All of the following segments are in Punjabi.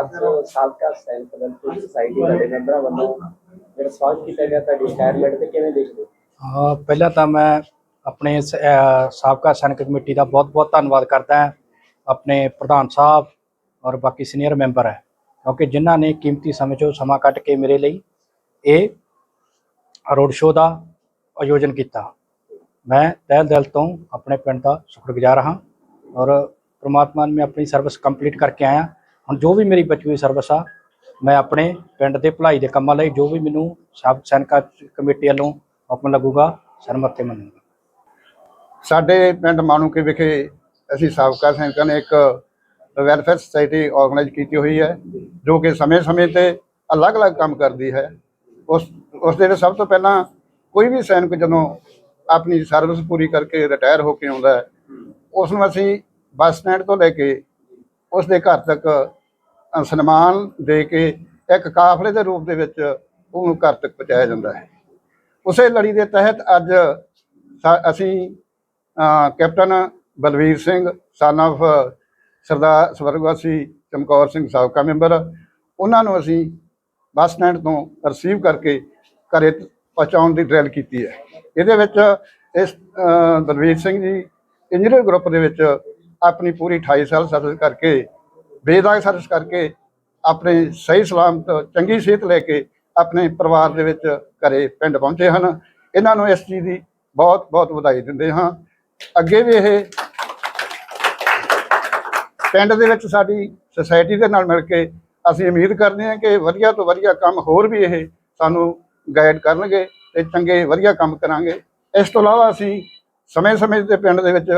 ਅੱਜ ਸਾਲਕਾ ਸੈਲਫ ਵੈਲਫੇਅਰ ਸੁਸਾਇਟੀ ਦੇ ਮੈਂਬਰਾਂ ਵੱਲੋਂ ਜਿਹੜਾ ਸਵਾਗਤ ਕੀਤਾ ਗਿਆ ਤੁਹਾਡੀ ਰਿਟਾਇਰਮੈਂਟ ਤੇ ਕਿਵੇਂ ਦੇਖਦੇ ਹੋ? ਹਾਂ, ਪਹਿਲਾਂ ਤਾਂ ਮੈਂ ਆਪਣੇ ਸਾਬਕਾ ਸੈਨਿਕ ਕਮੇਟੀ ਦਾ ਬਹੁਤ-ਬਹੁਤ ਧੰਨਵਾਦ ਕਰਦਾ ਹਾਂ। ਆਪਣੇ ਪ੍ਰਧਾਨ ਸਾਹਿਬ ਔਰ ਬਾਕੀ ਸੀਨੀਅਰ ਮੈਂਬਰ ਹੈ। ਕਿਉਂਕਿ ਜਿਨ੍ਹਾਂ ਨੇ ਕੀਮਤੀ ਸਮੇਂ ਚੋਂ ਸਮਾਂ ਕੱਢ ਕੇ ਮੇਰੇ ਲਈ ਇਹ ਰੋਡ ਸ਼ੋਅ ਦਾ ਆਯੋਜਨ ਕੀਤਾ। ਮੈਂ ਤਹਿ ਦਿਲ ਤੋਂ ਆਪਣੇ ਪਿੰਡ ਦਾ ਸ਼ੁਕਰਗੁਜ਼ਾਰ ਹਾਂ ਔਰ ਪ੍ਰਮਾਤਮਾ ਨੇ ਮੈਂ ਆਪਣੀ ਸਰਵਿਸ ਕੰਪਲੀਟ ਕਰਕੇ ਆਇਆ। ਹੁਣ ਜੋ ਵੀ ਮੇਰੀ ਬਚੀ ਹੋਈ ਸਰਵਿਸ ਆ, ਮੈਂ ਆਪਣੇ ਪਿੰਡ ਦੇ ਭਲਾਈ ਦੇ ਕੰਮਾਂ ਲਈ ਜੋ ਵੀ ਮੈਨੂੰ ਸਬ, ਸੈਨਿਕਾਂ ਕਮੇਟੀ ਵੱਲੋਂ ਹੁਕਮ ਲੱਗੂਗਾ ਸਰਮਤ ਤੇ ਮੰਨੂਗਾ। ਸਾਡੇ ਪਿੰਡ ਮਾਨੂਕੇ ਵਿਖੇ ਅਸੀਂ ਸਾਬਕਾ ਸੈਨਿਕਾਂ ਨੇ ਇੱਕ ਵੈਲਫੇਅਰ ਸੁਸਾਇਟੀ ਆਰਗੇਨਾਈਜ਼ ਕੀਤੀ ਹੋਈ ਹੈ, ਜੋ ਕਿ ਸਮੇਂ-ਸਮੇਂ ਤੇ ਅਲੱਗ-ਅਲੱਗ ਕੰਮ ਕਰਦੀ ਹੈ। ਉਸ ਉਸ ਦੇ ਸਭ ਤੋਂ ਪਹਿਲਾਂ ਕੋਈ ਵੀ ਸੈਨਿਕ ਜਦੋਂ ਆਪਣੀ ਸਰਵਿਸ ਪੂਰੀ ਕਰਕੇ ਰਿਟਾਇਰ ਹੋ ਕੇ ਆਉਂਦਾ ਹੈ, ਉਸ ਨੂੰ ਅਸੀਂ ਬੱਸ ਸਟੈਂਡ ਤੋਂ ਲੈ ਕੇ ਉਸ ਦੇ ਘਰ ਤੱਕ ਸਨਮਾਨ ਦੇ ਕੇ ਇੱਕ ਕਾਫਲੇ ਦੇ ਰੂਪ ਦੇ ਵਿੱਚ ਉਹਨੂੰ ਘਰ ਤੱਕ ਪਹੁੰਚਾਇਆ ਜਾਂਦਾ ਹੈ। ਉਸੇ ਲੜੀ ਦੇ ਤਹਿਤ ਅੱਜ ਸਾ- ਅਸੀਂ captain Balvir Singh son of Sardar ਸਵਰਗਵਾਸੀ Chamkaur Singh ਸਾਬਕਾ ਮੈਂਬਰ ਉਹਨਾਂ ਨੂੰ ਅਸੀਂ ਬੱਸ ਸਟੈਂਡ ਤੋਂ ਰਿਸੀਵ ਕਰਕੇ ਘਰੇ ਪਹੁੰਚਾਉਣ ਦੀ ਡਰੈਲ ਕੀਤੀ ਹੈ। ਇਹਦੇ ਵਿੱਚ ਇਸ ਅ, ਬਲਵੀਰ ਸਿੰਘ ਜੀ ਇੰਜੀਨੀਅਰ ਗਰੁੱਪ ਦੇ ਵਿੱਚ ਆਪਣੀ ਪੂਰੀ 28 ਸਾਲ ਸਰਵਿਸ ਕਰਕੇ, ਬੇਦਾਗ ਸਰਵਿਸ ਕਰਕੇ, ਆਪਣੇ ਸਹੀ ਸਲਾਮਤ, ਚੰਗੀ ਸਿਹਤ ਲੈ ਕੇ ਆਪਣੇ ਪਰਿਵਾਰ ਦੇ ਵਿੱਚ ਘਰੇ ਪਿੰਡ ਪਹੁੰਚੇ ਹਨ। ਇਹਨਾਂ ਨੂੰ ਇਸ ਚੀਜ਼ ਦੀ ਬਹੁਤ ਬਹੁਤ ਵਧਾਈ ਦਿੰਦੇ ਹਾਂ। ਅੱਗੇ ਵੀ ਇਹ ਪਿੰਡ ਦੇ ਵਿੱਚ ਸਾਡੀ ਸੁਸਾਇਟੀ ਦੇ ਨਾਲ ਮਿਲ ਕੇ ਅਸੀਂ ਉਮੀਦ ਕਰਦੇ ਹਾਂ ਕਿ ਵਧੀਆ ਤੋਂ ਵਧੀਆ ਕੰਮ ਹੋਰ ਵੀ ਇਹ ਸਾਨੂੰ ਗਾਈਡ ਕਰਨਗੇ ਤੇ ਚੰਗੇ ਵਧੀਆ ਕੰਮ ਕਰਾਂਗੇ। ਇਸ ਤੋਂ ਇਲਾਵਾ ਅਸੀਂ ਸਮੇਂ-ਸਮੇਂ ਤੇ ਪਿੰਡ ਦੇ ਵਿੱਚ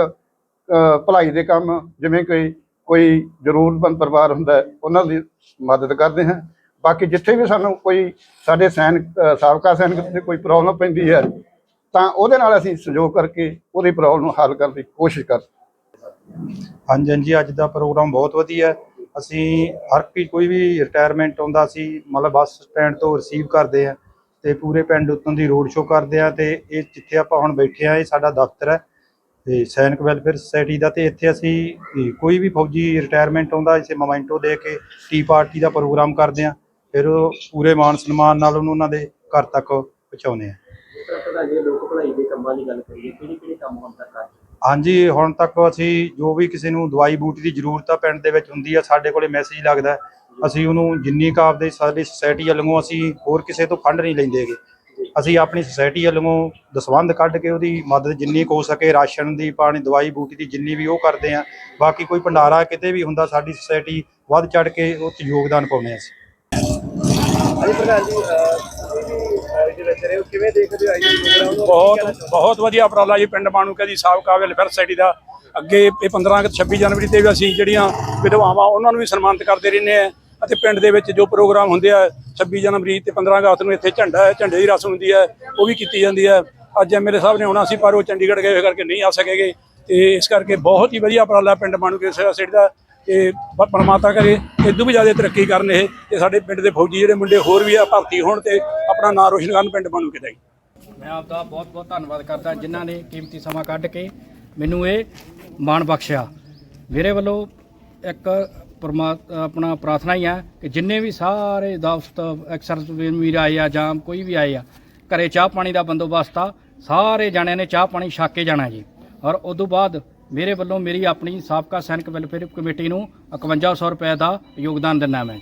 ਭਲਾਈ ਦੇ ਕੰਮ, ਜਿਵੇਂ ਕੋਈ ਕੋਈ ਜ਼ਰੂਰਤਮੰਦ ਪਰਿਵਾਰ ਹੁੰਦਾ ਉਹਨਾਂ ਦੀ ਮਦਦ ਕਰਦੇ ਹਾਂ। ਬਾਕੀ ਜਿੱਥੇ ਵੀ ਸਾਨੂੰ ਕੋਈ, ਸਾਡੇ ਸੈਨਿਕ ਸਾਬਕਾ ਸੈਨਿਕ ਤੇ ਕੋਈ ਪ੍ਰੋਬਲਮ ਪੈਂਦੀ ਹੈ, ਤਾਂ ਉਹਦੇ ਨਾਲ ਅਸੀਂ ਸਹਿਯੋਗ ਕਰਕੇ ਉਹਦੀ ਪ੍ਰੋਬਲਮ ਨੂੰ ਹੱਲ ਕਰਨ ਦੀ ਕੋਸ਼ਿਸ਼ ਕਰ ਹਾਂਜੀ ਹਾਂਜੀ, ਅੱਜ ਦਾ ਪ੍ਰੋਗਰਾਮ ਬਹੁਤ ਵਧੀਆ ਅਸੀਂ ਹਰ ਕੋਈ ਕੋਈ ਵੀ ਰਿਟਾਇਰਮੈਂਟ ਆਉਂਦਾ ਸੀ ਮਤਲਬ ਬੱਸ ਸਟੈਂਡ ਤੋਂ ਰਿਸੀਵ ਕਰਦੇ ਆ ਤੇ ਪੂਰੇ ਪਿੰਡ ਉੱਤੋਂ ਦੀ ਰੋਡ ਸ਼ੋਅ ਕਰਦੇ ਆ ਤੇ ਇਹ ਜਿੱਥੇ ਆਪਾਂ ਹੁਣ ਬੈਠੇ ਆ ਇਹ ਸਾਡਾ ਦਫ਼ਤਰ ਹੈ। ਤੇ ਸੈਨਿਕ ਵੈਲਫੇਅਰ ਸੁਸਾਇਟੀ ਦਾ ਤੇ ਇੱਥੇ ਅਸੀਂ ਕੋਈ ਵੀ ਫੌਜੀ ਰਿਟਾਇਰਮੈਂਟ ਆਉਂਦਾ, ਇਸੇ ਮੋਮੈਂਟੋ ਦੇ ਕੇ ਟੀ ਪਾਰਟੀ ਦਾ ਪ੍ਰੋਗਰਾਮ ਕਰਦੇ ਆ ਫਿਰ ਉਹ ਪੂਰੇ ਮਾਨ ਸਨਮਾਨ ਨਾਲ ਉਹਨੂੰ ਉਹਨਾਂ ਦੇ ਘਰ ਤੱਕ ਪਹੁੰਚਾਉਂਦੇ ਆ ਹਾਂਜੀ, ਹੁਣ ਤੱਕ ਅਸੀਂ ਜੋ ਵੀ ਕਿਸੇ ਨੂੰ ਦਵਾਈ ਬੂਟੀ ਦੀ ਜ਼ਰੂਰਤ ਆ ਪਿੰਡ ਦੇ ਵਿੱਚ ਹੁੰਦੀ ਆ, ਸਾਡੇ ਕੋਲੇ ਮੈਸੇਜ ਲੱਗਦਾ ਅਸੀਂ ਉਹਨੂੰ ਜਿੰਨੀ ਕੁ ਆਪਦੇ ਸਾਡੀ ਸੁਸਾਇਟੀ ਵੱਲੋਂ ਅਸੀਂ ਹੋਰ ਕਿਸੇ ਤੋਂ ਫੰਡ ਨਹੀਂ ਲੈਂਦੇਗੇ ਅਸੀਂ ਆਪਣੀ ਸੁਸਾਇਟੀ ਵੱਲੋਂ ਦਸਵੰਧ ਕੱਢ ਕੇ ਉਹਦੀ ਮਦਦ ਜਿੰਨੀ ਕੁ ਹੋ ਸਕੇ ਰਾਸ਼ਨ ਦੀ ਪਾਣੀ ਦਵਾਈ ਬੂਟੀ ਦੀ ਜਿੰਨੀ ਵੀ ਉਹ ਕਰਦੇ ਆ ਬਾਕੀ ਕੋਈ ਭੰਡਾਰਾ ਕਿਤੇ ਵੀ ਹੁੰਦਾ ਸਾਡੀ ਸੁਸਾਇਟੀ ਵੱਧ ਚੜ ਕੇ ਉਹ 'ਚ ਯੋਗਦਾਨ ਪਾਉਂਦੇ ਹਾਂ ਅਸੀਂ। ਪ੍ਰਧਾਨ ਜੀ ਬਹੁਤ ਬਹੁਤ ਵਧੀਆ ਉਪਰਾਲਾ ਜੀ ਪਿੰਡ ਮਾਣੂਕੇ ਦੀ ਸਾਬਕਾ ਵੈਲਫੇਅਰ ਸੁਸਾਇਟੀ ਦਾ। ਅੱਗੇ ਇਹ 15 ਅਗਸਤ 26 ਜਨਵਰੀ ਤੇ ਵੀ ਅਸੀਂ ਜਿਹੜੀਆਂ ਵਿਧਵਾਵਾਂ ਉਹਨਾਂ ਨੂੰ ਵੀ ਸਨਮਾਨਿਤ ਕਰਦੇ ਰਹਿੰਦੇ ਆ। ਅਤੇ ਪਿੰਡ ਦੇ ਵਿੱਚ ਜੋ ਪ੍ਰੋਗਰਾਮ ਹੁੰਦੇ ਆ 26 ਜਨਵਰੀ ਤੇ 15 ਅਗਸਤ ਨੂੰ ਇੱਥੇ ਝੰਡਾ ਹੈ, ਝੰਡੇ ਦੀ ਰਸਮ ਹੁੰਦੀ ਹੈ, ਉਹ ਵੀ ਕੀਤੀ ਜਾਂਦੀ ਹੈ। ਅੱਜ ਐਮਐਲਏ ਸਾਹਿਬ ਨੇ ਆਉਣਾ ਸੀ, ਪਰ ਉਹ ਚੰਡੀਗੜ੍ਹ ਗਏ ਹੋਏ ਕਰਕੇ ਨਹੀਂ ਆ ਸਕੇਗੇ। ਤੇ ਇਸ ਕਰਕੇ ਬਹੁਤ ਹੀ ਵਧੀਆ ਉਪਰਾਲਾ ਪਿੰਡ ਮਾਣੂਕੇ ਸੁਸਾਇਟੀ ਦਾ, ਤੇ ਪ- ਪਰਮਾਤਮਾ ਕਰੇ ਇਦੋਂ ਵੀ ਜ਼ਿਆਦਾ ਤਰੱਕੀ ਕਰਨ ਇਹ, ਤੇ ਸਾਡੇ ਪਿੰਡ ਦੇ ਫੌਜੀ ਜਿਹੜੇ ਮੁੰਡੇ ਹੋਰ ਵੀ ਆ, ਭਰਤੀ ਹੋਣ ਤੇ ਆਪਣਾ ਨਾਂ ਰੋਸ਼ਨ ਕਰਨ ਪਿੰਡ ਮਾਣੂਕੇ ਦਾ ਜੀ। ਮੈਂ ਆਪਦਾ ਬਹੁਤ-ਬਹੁਤ ਧੰਨਵਾਦ ਕਰਦਾ ਜਿਨ੍ਹਾਂ ਨੇ ਕੀਮਤੀ ਸਮਾਂ ਕੱਢ ਕੇ ਮੈਨੂੰ ਇਹ ਮਾਣ ਬਖਸ਼ਿਆ। ਮੇਰੇ ਵੱਲੋਂ ਇੱਕ ਪਰਮਾ ਆਪਣਾ ਪ੍ਰਾਰਥਨਾ ਹੀ ਹੈ ਕਿ ਜਿੰਨੇ ਵੀ ਸਾਰੇ ਦੋਸਤ ਅਕਸਰ ਵੀਰ ਆਏ ਆ ਜਾਂ ਕੋਈ ਵੀ ਆਏ ਆ, ਘਰੇ ਚਾਹ ਪਾਣੀ ਦਾ ਬੰਦੋਬਸਤ ਆ, ਸਾਰੇ ਜਾਣਿਆਂ ਨੇ ਚਾਹ ਪਾਣੀ ਛੱਕ ਕੇ ਜਾਣਾ ਜੀ। ਔਰ ਉਸ ਤੋਂ ਬਾਅਦ ਮੇਰੇ ਵੱਲੋਂ ਮੇਰੀ ਆਪਣੀ ਸਾਬਕਾ ਸੈਨਿਕ ਵੈਲਫੇਅਰ ਕਮੇਟੀ ਨੂੰ 5100 ਰੁਪਏ ਦਾ ਯੋਗਦਾਨ ਦਿੰਦਾ ਮੈਂ।